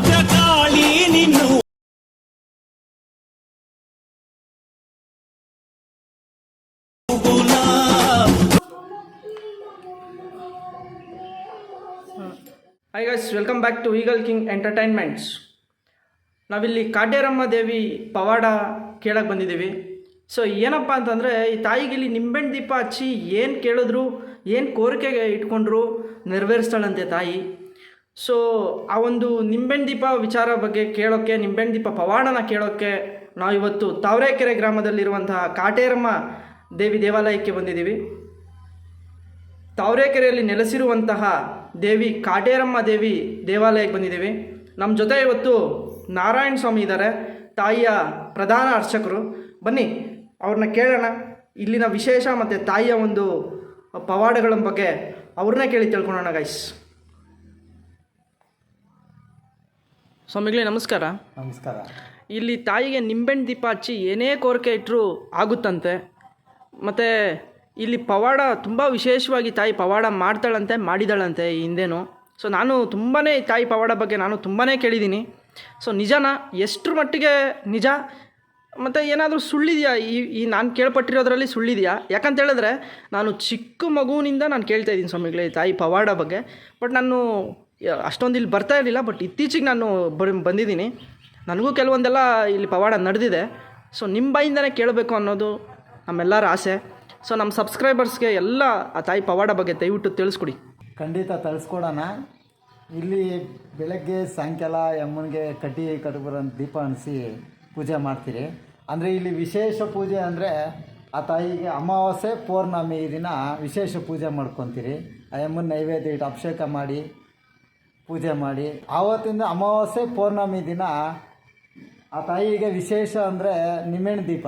Bhadrakali ನಿನ್ನು hi guys welcome back to Eagle King Entertainments ನಾವಿಲ್ಲಿ ಕಾಡೇರಮ್ಮ ದೇವಿ ಪವಾಡ ಕೇಳಕ್ಕೆ ಬಂದಿದ್ದೀವಿ. ಸೊ ಏನಪ್ಪ ಅಂತಂದರೆ, ಈ ತಾಯಿಗೆ ಇಲ್ಲಿ ನಿಂಬೆಹಣ್ಣು ದೀಪ ಹಚ್ಚಿ ಏನು ಕೇಳಿದ್ರು, ಏನು ಕೋರಿಕೆಗೆ ಇಟ್ಕೊಂಡ್ರು, ನೆರವೇರಿಸ್ತಾಳಂತೆ ತಾಯಿ. ಸೊ ಆ ಒಂದು ನಿಂಬೆಹಣ್ಣು ದೀಪ ವಿಚಾರ ಬಗ್ಗೆ ಕೇಳೋಕ್ಕೆ ನಿಂಬೆಹಣ್ಣು ದೀಪ ಪವಾಡನ ಕೇಳೋಕ್ಕೆ ನಾವಿವತ್ತು ತಾವರೆಕೆರೆ ಗ್ರಾಮದಲ್ಲಿರುವಂತಹ ಕಾಟೇರಮ್ಮ ದೇವಿ ದೇವಾಲಯಕ್ಕೆ ಬಂದಿದ್ದೀವಿ. ತಾವರೆಕೆರೆಯಲ್ಲಿ ನೆಲೆಸಿರುವಂತಹ ದೇವಿ ಕಾಟೇರಮ್ಮ ದೇವಿ ದೇವಾಲಯಕ್ಕೆ ಬಂದಿದ್ದೀವಿ. ನಮ್ಮ ಜೊತೆ ಇವತ್ತು ನಾರಾಯಣ ಸ್ವಾಮಿ ಇದ್ದಾರೆ ತಾಯಿಯ ಪ್ರಧಾನ ಅರ್ಚಕರು. ಬನ್ನಿ ಅವ್ರನ್ನ ಕೇಳೋಣ. ಇಲ್ಲಿನ ವಿಶೇಷ ಮತ್ತು ತಾಯಿಯ ಒಂದು ಪವಾಡಗಳ ಬಗ್ಗೆ ಅವ್ರನ್ನೇ ಕೇಳಿ ತಿಳ್ಕೊಳ್ಳೋಣ ಗೈಸ್ ಸ್ವಾಮಿಗಳೇ ನಮಸ್ಕಾರ. ನಮಸ್ಕಾರ. ಇಲ್ಲಿ ತಾಯಿಗೆ ನಿಂಬೆಹಣ್ಣು ದೀಪ ಹಚ್ಚಿ ಏನೇ ಕೋರಿಕೆ ಇಟ್ಟರೂ ಆಗುತ್ತಂತೆ. ಮತ್ತು ಇಲ್ಲಿ ಪವಾಡ ತುಂಬ ವಿಶೇಷವಾಗಿ ತಾಯಿ ಪವಾಡ ಮಾಡ್ತಾಳಂತೆ ಮಾಡಿದಾಳಂತೆ ಈ ಹಿಂದೆನೂ. ಸೊ ನಾನು ತುಂಬಾ ತಾಯಿ ಪವಾಡ ಬಗ್ಗೆ ನಾನು ತುಂಬಾ ಕೇಳಿದ್ದೀನಿ. ಸೊ ನಿಜನ? ಎಷ್ಟರ ಮಟ್ಟಿಗೆ ನಿಜ? ಮತ್ತು ಏನಾದರೂ ಸುಳ್ಳಿದೆಯಾ? ಈ ಈ ನಾನು ಕೇಳ್ಪಟ್ಟಿರೋದ್ರಲ್ಲಿ ಸುಳ್ಳಿದೆಯಾ? ಯಾಕಂತ ಹೇಳಿದ್ರೆ ನಾನು ಚಿಕ್ಕ ಮಗುವಿನಿಂದ ನಾನು ಕೇಳ್ತಾ ಇದ್ದೀನಿ ಸ್ವಾಮಿಗಳೇ ತಾಯಿ ಪವಾಡ ಬಗ್ಗೆ. ಬಟ್ ನಾನು ಅಷ್ಟೊಂದು ಇಲ್ಲಿ ಬರ್ತಾ ಇರಲಿಲ್ಲ ಬಟ್ ಇತ್ತೀಚೆಗೆ ನಾನು ಬರ್, ಬಂದಿದ್ದೀನಿ. ನನಗೂ ಕೆಲವೊಂದೆಲ್ಲ ಇಲ್ಲಿ ಪವಾಡ ನಡೆದಿದೆ. ಸೊ ನಿಮ್ಮ ಬಾಯಿಂದನೇ ಕೇಳಬೇಕು ಅನ್ನೋದು ನಮ್ಮೆಲ್ಲರ ಆಸೆ. ಸೊ ನಮ್ಮ ಸಬ್ಸ್ಕ್ರೈಬರ್ಸ್ಗೆ ಎಲ್ಲ ಆ ತಾಯಿ ಪವಾಡ ಬಗ್ಗೆ ದಯವಿಟ್ಟು ತಿಳಿಸ್ಕೊಡಿ. ಖಂಡಿತ ತಳಿಸ್ಕೊಡೋಣ. ಇಲ್ಲಿ ಬೆಳಗ್ಗೆ ಸಾಯಂಕಾಲ ಯಮ್ಮನಿಗೆ ಕಡ್ಡಿ ಕಡುಬರಂತ ದೀಪ ಅನಿಸಿ ಪೂಜೆ ಮಾಡ್ತೀರಿ. ಅಂದರೆ ಇಲ್ಲಿ ವಿಶೇಷ ಪೂಜೆ ಅಂದರೆ ಆ ತಾಯಿಗೆ ಅಮಾವಾಸ್ಯೆ ಪೌರ್ಣಮಿ ದಿನ ವಿಶೇಷ ಪೂಜೆ ಮಾಡ್ಕೊತೀರಿ. ಆ ಯಮ್ಮನ ನೈವೇದ್ಯ ಇಟ್ಟು ಅಭಿಷೇಕ ಮಾಡಿ ಪೂಜೆ ಮಾಡಿ. ಆವತ್ತಿಂದ ಅಮಾವಾಸ್ಯೆ ಪೌರ್ಣಮಿ ದಿನ. ಆ ತಾಯಿಗೆ ವಿಶೇಷ ಅಂದರೆ ನಿಮ್ಮೆಣ್ಣು ದೀಪ.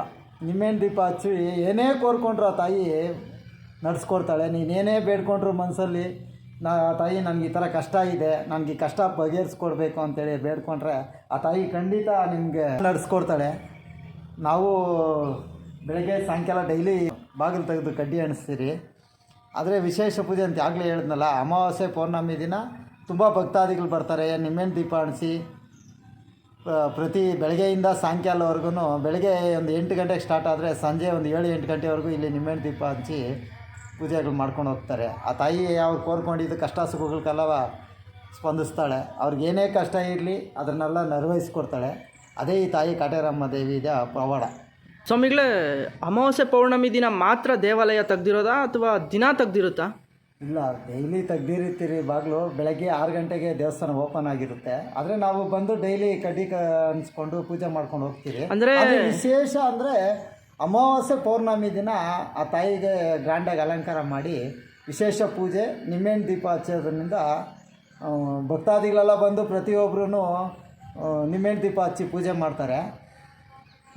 ನಿಮ್ಮೆಣ್ಣು ದೀಪ ಹಚ್ಚಿ ಏನೇ ಕೋರ್ಕೊಂಡ್ರು ಆ ತಾಯಿ ನಡೆಸ್ಕೊಡ್ತಾಳೆ. ನೀನೇನೇ ಬೇಡ್ಕೊಂಡ್ರು ಮನಸ್ಸಲ್ಲಿ ನಾ, ಆ ತಾಯಿ ನನಗೆ ಈ ಥರ ಕಷ್ಟ ಇದೆ ನನಗೆ ಕಷ್ಟ ಬಗೆಹರಿಸ್ಕೊಡ್ಬೇಕು ಅಂತೇಳಿ ಬೇಡ್ಕೊಂಡ್ರೆ ಆ ತಾಯಿ ಖಂಡಿತ ನಿಮಗೆ ನಡೆಸ್ಕೊಡ್ತಾಳೆ. ನಾವು ಬೆಳಗ್ಗೆ ಸಾಯಂಕಾಲ ಡೈಲಿ ಬಾಗಿಲು ತೆಗೆದು ಕಡ್ಡಿ ಅಣಿಸ್ತೀರಿ ಆದರೆ ವಿಶೇಷ ಪೂಜೆ ಅಂತ ಆಗಲೇ ಹೇಳಿದ್ನಲ್ಲ, ಅಮಾವಾಸ್ಯೆ ಪೌರ್ಣಮಿ ದಿನ. ತುಂಬ ಭಕ್ತಾದಿಗಳು ಬರ್ತಾರೆ. ನಿಮ್ಮೇನು ದೀಪ ಅಣಿಸಿ ಪ್ರ- ಪ್ರತಿ ಬೆಳಗ್ಗೆಯಿಂದ ಸಾಯಂಕಾಲವರೆಗೂ ಬೆಳಗ್ಗೆ ಒಂದು ಎಂಟು ಗಂಟೆಗೆ ಸ್ಟಾರ್ಟ್ ಆದರೆ ಸಂಜೆ ಒಂದು ಏಳು ಎಂಟು ಗಂಟೆವರೆಗೂ ಇಲ್ಲಿ ನಿಮ್ಮೆಣ್ಣು ದೀಪ ಹಂಚಿ ಪೂಜೆಗಳು ಮಾಡ್ಕೊಂಡು ಹೋಗ್ತಾರೆ. ಆ ತಾಯಿ ಅವ್ರು ಕೋರ್ಕೊಂಡಿದ್ದು ಕಷ್ಟ ಸುಖಗಳಿಗೆಲ್ಲವ ಸ್ಪಂದಿಸ್ತಾಳೆ. ಅವ್ರಿಗೇನೇ ಕಷ್ಟ ಇರಲಿ ಅದನ್ನೆಲ್ಲ ನೆರವೇರಿಸ್ಕೊಡ್ತಾಳೆ. ಅದೇ ಈ ತಾಯಿ ಕಾಟೇರಮ್ಮ ದೇವಿಯ ಪವಾಡ ಸ್ವಾಮಿಗಳೇ, ಅಮಾವಾಸ್ಯೆ ಪೌರ್ಣಮಿ ದಿನ ಮಾತ್ರ ದೇವಾಲಯ ತೆಗ್ದಿರೋದಾ ಅಥವಾ ದಿನ ತೆಗ್ದಿರುತ್ತಾ? ಇಲ್ಲ ಡೈಲಿ ತೆಗ್ದಿರ್ತೀರಿ ಬಾಗಿಲು. ಬೆಳಗ್ಗೆ ಆರು ಗಂಟೆಗೆ ದೇವಸ್ಥಾನ ಓಪನ್ ಆಗಿರುತ್ತೆ. ಆದರೆ ನಾವು ಬಂದು ಡೈಲಿ ಕಡ್ಡಿ ಕ ಅನ್ಸ್ಕೊಂಡು ಪೂಜೆ ಮಾಡ್ಕೊಂಡು ಹೋಗ್ತೀರಿ ಅಂದ್ರೆ- ವಿಶೇಷ ಅಂದರೆ ಅಮಾವಾಸ್ಯೆ ಪೌರ್ಣಮಿ ದಿನ ಆ ತಾಯಿಗೆ ಗ್ರ್ಯಾಂಡಾಗಿ ಅಲಂಕಾರ ಮಾಡಿ ವಿಶೇಷ ಪೂಜೆ ನಿಮ್ಮೆಣ್ಣು ದೀಪ ಹಚ್ಚೋದ್ರಿಂದ ಭಕ್ತಾದಿಗಳೆಲ್ಲ ಬಂದು ಪ್ರತಿಯೊಬ್ಬರೂ ನಿಮ್ಮೆಣ್ಣು ದೀಪ ಹಚ್ಚಿ ಪೂಜೆ ಮಾಡ್ತಾರೆ.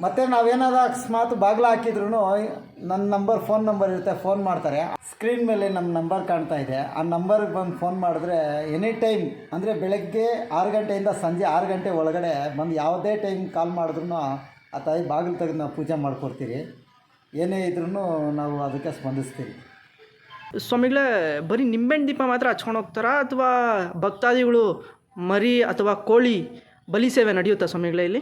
ಮತ್ತು ನಾವೇನಾದ್ರು ಅಕಸ್ಮಾತ್ ಬಾಗ್ಲ ಹಾಕಿದ್ರು ನನ್ನ ನಂಬರ್ ಫೋನ್ ನಂಬರ್ ಇರುತ್ತೆ, ಫೋನ್ ಮಾಡ್ತಾರೆ. ಸ್ಕ್ರೀನ್ ಮೇಲೆ ನಮ್ಮ ನಂಬರ್ ಕಾಣ್ತಾ ಇದೆ. ಆ ನಂಬರ್ಗೆ ಬಂದು ಫೋನ್ ಮಾಡಿದ್ರೆ ಎನಿ ಟೈಮ್, ಅಂದರೆ ಬೆಳಗ್ಗೆ ಆರು ಗಂಟೆಯಿಂದ ಸಂಜೆ ಆರು ಗಂಟೆ ಒಳಗಡೆ ಬಂದು ಯಾವುದೇ ಟೈಮ್ ಕಾಲ್ ಮಾಡಿದ್ರು ಆ ತಾಯಿ ಬಾಗಿಲು ತೆಗೆದು ನಾವು ಪೂಜೆ ಮಾಡಿಕೊಡ್ತೀರಿ. ಏನೇ ಇದ್ರೂ ನಾವು ಅದಕ್ಕೆ ಸ್ಪಂದಿಸ್ತೀವಿ ಸ್ವಾಮಿಗಳೇ, ಬರೀ ನಿಂಬೆಹಣ್ಣು ದೀಪ ಮಾತ್ರ ಹಚ್ಕೊಂಡು ಹೋಗ್ತಾರಾ? ಅಥವಾ ಭಕ್ತಾದಿಗಳು ಮರಿ ಅಥವಾ ಕೋಳಿ ಬಲಿ ಸೇವೆ ನಡೆಯುತ್ತಾ ಸ್ವಾಮಿಗಳೇ ಇಲ್ಲಿ?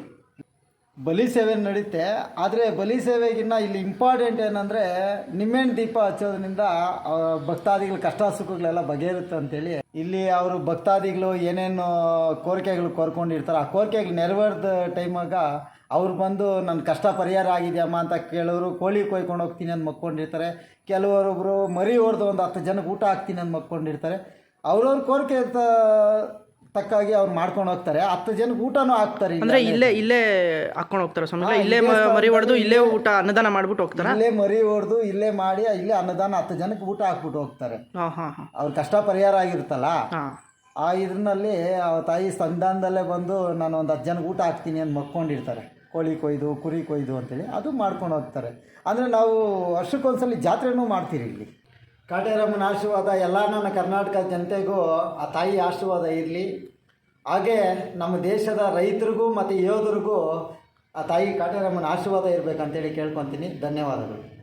ಬಲಿ ಸೇವೆ ನಡೀತೆ, ಆದರೆ ಬಲಿ ಸೇವೆಗಿನ್ನ ಇಲ್ಲಿ ಇಂಪಾರ್ಟೆಂಟ್ ಏನಂದರೆ ನಿಮ್ಮೆಣ್ಣು ದೀಪ ಹಚ್ಚೋದ್ರಿಂದ ಭಕ್ತಾದಿಗಳ ಕಷ್ಟ ಸುಖಗಳೆಲ್ಲ ಬಗೆಹರುತ್ತೆ ಅಂತೇಳಿ. ಇಲ್ಲಿ ಅವರು ಭಕ್ತಾದಿಗಳು ಏನೇನು ಕೋರಿಕೆಗಳು ಕೋರ್ಕೊಂಡಿರ್ತಾರೆ, ಆ ಕೋರಿಕೆಗಳು ನೆರವೇರ್ದ ಟೈಮಾಗ ಅವ್ರು ಬಂದು ನನ್ನ ಕಷ್ಟ ಪರಿಹಾರ ಆಗಿದೆಯಮ್ಮ ಅಂತ ಕೇಳೋರು, ಕೋಳಿ ಕೊಯ್ಕೊಂಡು ಹೋಗ್ತೀನಿ ಅಂತ ಮಕ್ಕೊಂಡಿರ್ತಾರೆ. ಕೆಲವರೊಬ್ಬರು ಮರಿ ಹೊಡೆದು ಒಂದು ಹತ್ತು ಜನಕ್ಕೆ ಊಟ ಹಾಕ್ತೀನಿ ಅಂತ ಮಕ್ಕೊಂಡಿರ್ತಾರೆ. ಅವ್ರವ್ರ ಕೋರಿಕೆ ತಕ್ಕಾಗಿ ಅವ್ರು ಮಾಡ್ಕೊಂಡು ಹೋಗ್ತಾರೆ. ಹತ್ತು ಜನಕ್ಕೆ ಊಟನೂ ಹಾಕ್ತಾರೆ. ಅಂದ್ರೆ ಇಲ್ಲೇ ಇಲ್ಲೇ ಹಾಕೊಂಡು ಹೋಗ್ತಾರೆ ಸ್ವಾಮಿ. ಇಲ್ಲೇ ಮರಿ ಹೊಡೆದು ಇಲ್ಲೇ ಊಟ ಅನ್ನದಾನ ಮಾಡ್ಬಿಟ್ಟು ಹೋಗ್ತಾರೆ? ಇಲ್ಲೇ ಮರಿ ಹೊಡೆದು ಇಲ್ಲೇ ಮಾಡಿ ಇಲ್ಲೇ ಅನ್ನದಾನ ಹತ್ತು ಜನಕ್ಕೆ ಊಟ ಹಾಕ್ಬಿಟ್ಟು ಹೋಗ್ತಾರೆ. ಅವ್ರ ಕಷ್ಟ ಪರಿಹಾರ ಆಗಿರುತ್ತಲ್ಲ? ಆ ಇದ್ರಲ್ಲಿ ಅವ್ರ ತಾಯಿ ಸಂಧಾನದಲ್ಲೇ ಬಂದು ನಾನು ಒಂದು ಹತ್ತು ಜನಕ್ಕೆ ಊಟ ಹಾಕ್ತೀನಿ ಅಂತ ಮಕ್ಕೊಂಡಿರ್ತಾರೆ. ಕೋಳಿ ಕೊಯ್ದು ಕುರಿ ಕೊಯ್ದು ಅಂತೇಳಿ. ಅದು ಮಾಡ್ಕೊಂಡು ಹೋಗ್ತಾರೆ. ಅಂದರೆ ನಾವು ವರ್ಷಕ್ಕೊಂದ್ಸಲಿ ಜಾತ್ರೆನೂ ಮಾಡ್ತೀರಿ ಇಲ್ಲಿ. ಕಾಟೇರಮ್ಮನ ಆಶೀರ್ವಾದ ಎಲ್ಲ ನನ್ನ ಕರ್ನಾಟಕ ಜನತೆಗೂ, ಆ ತಾಯಿ ಆಶೀರ್ವಾದ ಇರಲಿ. ಹಾಗೆ ನಮ್ಮ ದೇಶದ ರೈತರಿಗೂ ಮತ್ತು ಯೋಧರಿಗೂ ಆ ತಾಯಿ ಕಾಟೇರಮ್ಮನ ಆಶೀರ್ವಾದ ಇರಬೇಕಂತೇಳಿ ಕೇಳ್ಕೊತೀನಿ. ಧನ್ಯವಾದಗಳು.